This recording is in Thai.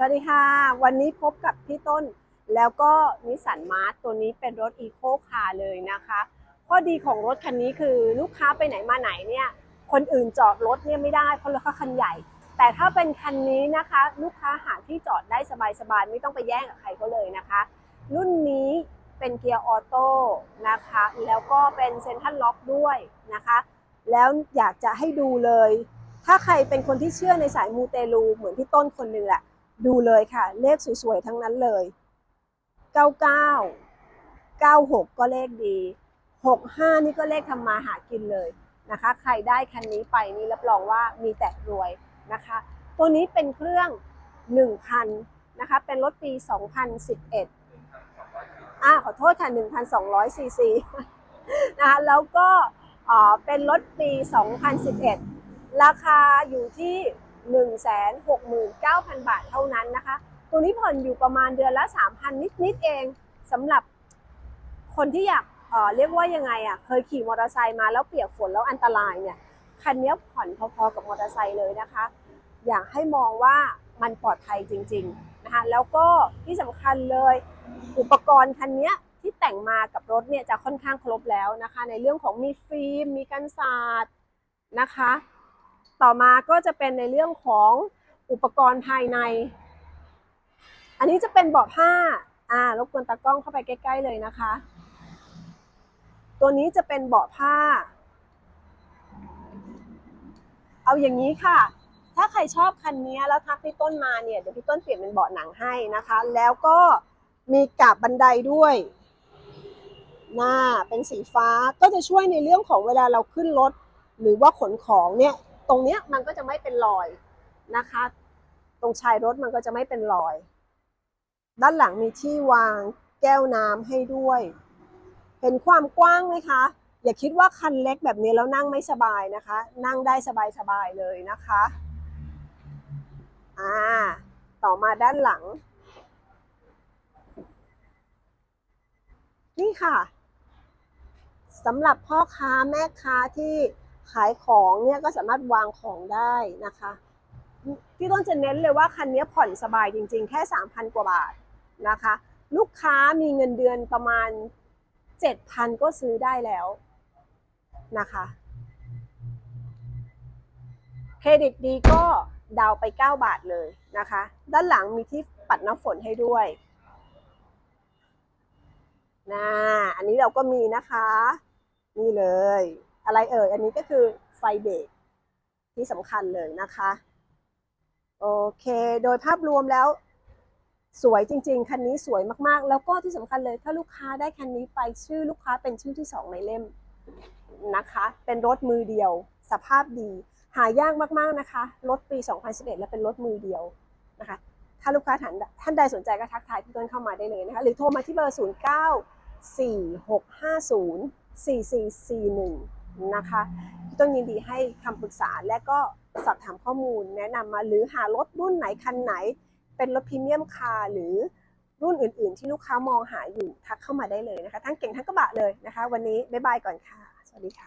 สวัสดีค่ะ วันนี้พบกับพี่ต้น แล้วก็นิสสันมาร์ตัวนี้เป็นรถอีโคคาร์เลยนะคะข้อดีของรถคันนี้คือลูกค้าไปไหนมาไหนเนี่ยคนอื่นจอดรถเนี่ยไม่ได้เพราะรถเขาคันใหญ่ แต่ถ้าเป็นคันนี้นะคะ ลูกค้าหาที่จอดได้สบายๆไม่ต้องไปแย่งกับใครเขาเลยนะคะ รุ่นนี้เป็นเกียร์ออโต้นะคะ แล้วก็เป็นเซ็นทรัลล็อกด้วยนะคะ แล้วอยากจะให้ดูเลย ถ้าใครเป็นคนที่เชื่อในสายมูเตลูเหมือนพี่ต้นคนหนึ่งแหละ ดูเลยค่ะ เลขสวยๆ ทั้งนั้นเลย 99 96 ก็เลขดี 65 นี่ก็เลขทำมาหากินเลยนะคะ ใครได้คันนี้ไปนี่รับรองว่ามีแต่รวยนะคะ ตัวนี้เป็นเครื่อง 1,000 นะคะ เป็นรถปี 2011 อ่าขอโทษค่ะ 1,200ซีซีนะคะ แล้วก็เอ่อเป็นรถปี 2011 ราคาอยู่ที่ 169,000 บาทเท่านั้นนะคะ ตัวนี้ผ่อนอยู่ประมาณเดือนละ 3,000 นิดๆเองสำหรับคนที่อยากเอ่อเรียกว่ายังไงอะเคยขี่มอเตอร์ไซค์มาแล้วเปียกฝนแล้วอันตรายเนี่ยคันนี้ผ่อนพอๆกับมอเตอร์ไซค์เลยนะคะ อยากให้มองว่ามันปลอดภัยจริงๆนะคะแล้วก็ที่สำคัญเลย อุปกรณ์คันนี้ที่แต่งมากับรถเนี่ยจะค่อนข้างครบแล้วนะคะ ในเรื่องของมีฟิล์มมีกันศาสตร์นะคะ ต่อมาก็จะเป็นในเรื่องของอุปกรณ์ภายใน อันนี้จะเป็นเบาะผ้าอ่ารบกวนตากล้องเข้าไปใกล้ ๆ เลยนะคะ ตัวนี้จะเป็นเบาะผ้า เอาอย่างนี้ค่ะ ถ้าใครชอบคันนี้แล้วทักพี่ต้นมาเนี่ยเดี๋ยวพี่ต้นเปลี่ยนเป็นเบาะหนังให้นะคะ แล้วก็มีกาบบันไดด้วยหน้าเป็นสีฟ้าก็จะช่วยในเรื่องของเวลาเราขึ้นรถหรือว่าขนของเนี่ย ตรงเนี้ยมันก็จะไม่เป็นรอยนะคะ ตรงชายรถมันก็จะไม่เป็นรอย ด้านหลังมีที่วางแก้วน้ำให้ด้วย เห็นความกว้างไหมคะ อย่าคิดว่าคันเล็กแบบนี้แล้วนั่งไม่สบายนะคะ นั่งได้สบายๆเลยนะคะอ่าต่อมาด้านหลัง นี่ค่ะสำหรับพ่อค้าแม่ค้าที่ ขายของเนี่ยก็สามารถวางของได้นะคะพี่ต้นจะเน้นเลยว่าคันนี้ผ่อนสบายจริง ๆ แค่ 3,000 กว่าบาทนะคะ ลูกค้ามีเงินเดือนประมาณ 7,000 ก็ซื้อได้แล้วนะคะเครดิตดีก็ดาวไป 9 บาทเลยนะคะ ด้านหลังมีที่ปัดน้ำฝนให้ด้วยนะอันนี้เราก็มีนะคะ นี่เลย อะไรเอ่ย อันนี้ก็คือไฟเบรกที่สำคัญเลยนะคะ โอเค โดยภาพรวมแล้วสวยจริง ๆ คันนี้สวยมากๆ แล้วก็ที่สำคัญเลย ถ้าลูกค้าได้คันนี้ไปชื่อลูกค้าเป็นชื่อที่สองในเล่มนะคะ เป็นรถมือเดียว สภาพดี หายากมากๆนะคะ รถปี 2011 และเป็นรถมือเดียวนะคะ ถ้าลูกค้าท่านท่านใดสนใจก็ทักทายพี่ต้นเข้ามาได้เลยนะคะ หรือโทรมาที่เบอร์ 09 4650 4441 นะคะต้องยินดีให้คำปรึกษาและก็สอบถามข้อมูลแนะนำมาหรือหารถรุ่นไหนคันไหน เป็นรถพรีเมียมคาร์หรือรุ่นอื่น ๆ ที่ลูกค้ามองหาอยู่ทักเข้ามาได้เลยนะคะ ทั้งเก่งทั้งกระบะเลยนะคะ วันนี้บ๊ายบายก่อนค่ะ สวัสดีค่ะ